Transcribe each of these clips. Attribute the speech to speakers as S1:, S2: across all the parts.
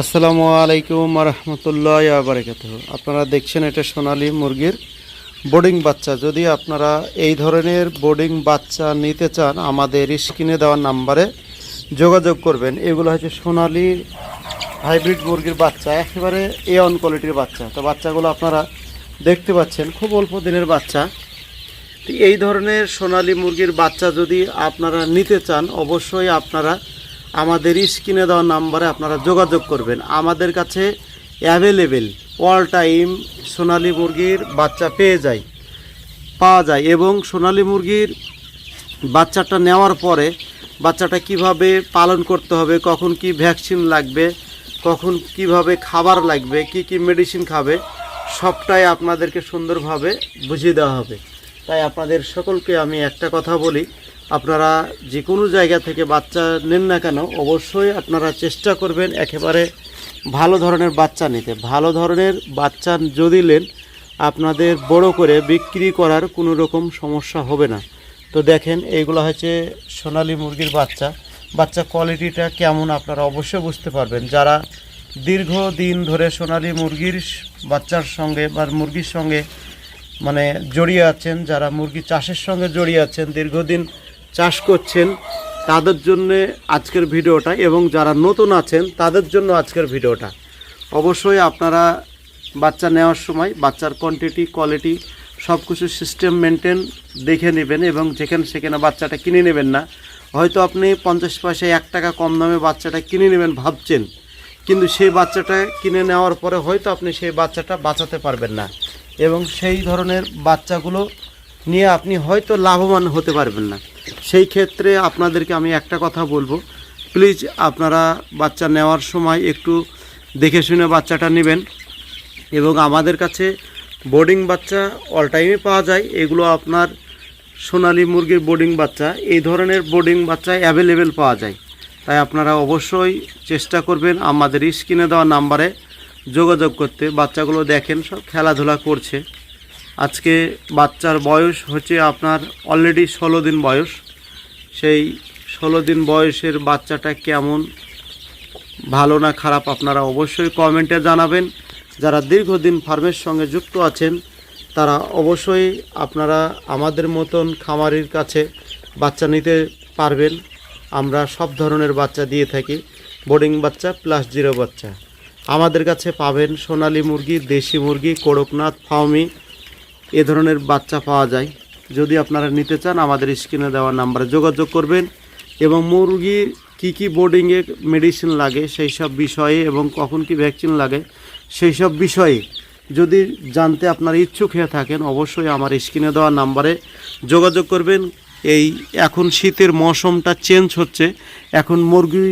S1: আসসালামু আলাইকুম রহমতুল্লাহ বারকাত আপনারা দেখছেন এটা সোনালি মুরগির বোর্ডিং বাচ্চা। যদি আপনারা এই ধরনের বোর্ডিং বাচ্চা নিতে চান, আমাদের স্ক্রিনে দেওয়ার নাম্বারে যোগাযোগ করবেন। এগুলো হচ্ছে সোনালি হাইব্রিড মুরগির বাচ্চা, একেবারে এ অন কোয়ালিটির বাচ্চা। তো বাচ্চাগুলো আপনারা দেখতে পাচ্ছেন, খুব অল্প দিনের বাচ্চা। এই ধরনের সোনালি মুরগির বাচ্চা যদি আপনারা নিতে চান, অবশ্যই আপনারা আমাদের স্ক্রিনে দেওয়া নাম্বারে আপনারা যোগাযোগ করবেন। আমাদের কাছে অ্যাভেলেবেল অল টাইম সোনালী মুরগির বাচ্চা পেয়ে যায়, পাওয়া যায় এবং সোনালী মুরগির বাচ্চাটা নেওয়ার পরে বাচ্চাটা কীভাবে পালন করতে হবে, কখন কি ভ্যাকসিন লাগবে, কখন কীভাবে খাবার লাগবে, কি কি মেডিসিন খাবে, সবটাই আপনাদেরকে সুন্দরভাবে বুঝিয়ে দেওয়া হবে। তাই আপনাদের সকলকে আমি একটা কথা বলি। আপনারা যে কোনো জায়গা থেকে বাচ্চা নেন না কেন, অবশ্যই আপনারা চেষ্টা করবেন একেবারে ভালো ধরনের বাচ্চা নিতে। ভালো ধরনের বাচ্চা যদি নেন, আপনাদের বড় করে বিক্রি করার কোনো রকম সমস্যা হবে না। তো দেখেন, এইগুলো হচ্ছে সোনালী মুরগির বাচ্চা। বাচ্চা কোয়ালিটিটা কেমন আপনারা অবশ্যই বুঝতে পারবেন। যারা দীর্ঘদিন ধরে সোনালি মুরগির বাচ্চার সঙ্গে বা মুরগির সঙ্গে মানে জড়িয়ে আছেন, যারা মুরগি চাষের সঙ্গে জড়িয়ে আছেন, দীর্ঘদিন চাষ করছেন, তাদের জন্য আজকের ভিডিওটা এবং যারা নতুন আছেন, তাদের জন্য আজকের ভিডিওটা। অবশ্যই আপনারা বাচ্চা নেওয়ার সময়, বাচ্চার কোয়ান্টিটি কোয়ালিটি সব কিছু সিস্টেম মেনটেন দেখে নেবেন এবং যেখানে সেখানে বাচ্চাটা কিনে নেবেন না। হয়তো আপনি পঞ্চাশ পয়সায় এক টাকা কম দামে বাচ্চাটা কিনে নেবেন ভাবছেন, কিন্তু সেই বাচ্চাটা কিনে নেওয়ার পরে হয়তো আপনি সেই বাচ্চাটা বাঁচাতে পারবেন না। এবং সেই ধরনের বাচ্চাগুলো নিয়ে আপনি হয়তো লাভবান হতে পারবেন না। সেই ক্ষেত্রে আপনাদেরকে আমি একটা কথা বলব। প্লিজ আপনারা বাচ্চা নেওয়ার সময় একটু দেখে শুনে বাচ্চাটা নেবেন এবং আমাদের কাছে বোর্ডিং বাচ্চা অল টাইমে পাওয়া যায়। এগুলো আপনার সোনালী মুরগির বোর্ডিং বাচ্চা। এই ধরনের বোর্ডিং বাচ্চা অ্যাভেলেবেল পাওয়া যায়। তাই আপনারা অবশ্যই চেষ্টা করবেন আমাদের স্ক্রিনে দেওয়া নাম্বারে যোগাযোগ করতে, বাচ্চাগুলো দেখেন, সব খেলাধুলা করছে। আজকে বাচ্চার বয়স হচ্ছে আপনার অলরেডি ষোলো দিন বয়স। সেই ষোলো দিন বয়সের বাচ্চাটা কেমন, ভালো না খারাপ আপনারা অবশ্যই কমেন্টে জানাবেন। যারা দীর্ঘদিন ফার্মের সঙ্গে যুক্ত আছেন, তারা অবশ্যই আপনারা আমাদের মতন খামারির কাছে বাচ্চা নিতে পারবেন। আমরা সব ধরনের বাচ্চা দিয়ে থাকি। বোর্ডিং বাচ্চা প্লাস জিরো বাচ্চা। আমাদের কাছে পাবেন সোনালী মুরগি, দেশি মুরগি, করকনাথ ফাউমি এ ধরনের বাচ্চা পাওয়া যায়। যদি আপনারা নিতে চান, আমাদের স্ক্রিনে দেওয়া নাম্বারে যোগাযোগ করবেন এবং মুরগি কি কি বোর্ডিংয়ে মেডিসিন লাগে, সেই সব বিষয়ে এবং কখন কি ভ্যাকসিন লাগে, সেই সব বিষয়ে যদি জানতে আপনার ইচ্ছুক হয়ে থাকেন, অবশ্যই আমার স্ক্রিনে দেওয়া নাম্বারে যোগাযোগ করবেন। এই এখন শীতের মৌসুমটা চেঞ্জ হচ্ছে। এখন মুরগি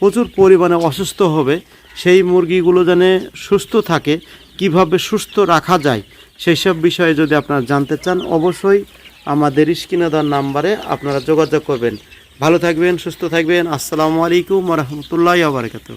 S1: প্রচুর পরিমাণে অসুস্থ হবে। সেই মুরগিগুলো যেন সুস্থ থাকে, কীভাবে সুস্থ রাখা যায় সেই সব বিষয়ে যদি আপনারা জানতে চান, অবশ্যই আমাদের স্কিনাদার নাম্বারে আপনারা যোগাযোগ করবেন। ভালো থাকবেন, সুস্থ থাকবেন। আসসালামু আলাইকুম রহমতুল্লাহ বারকাত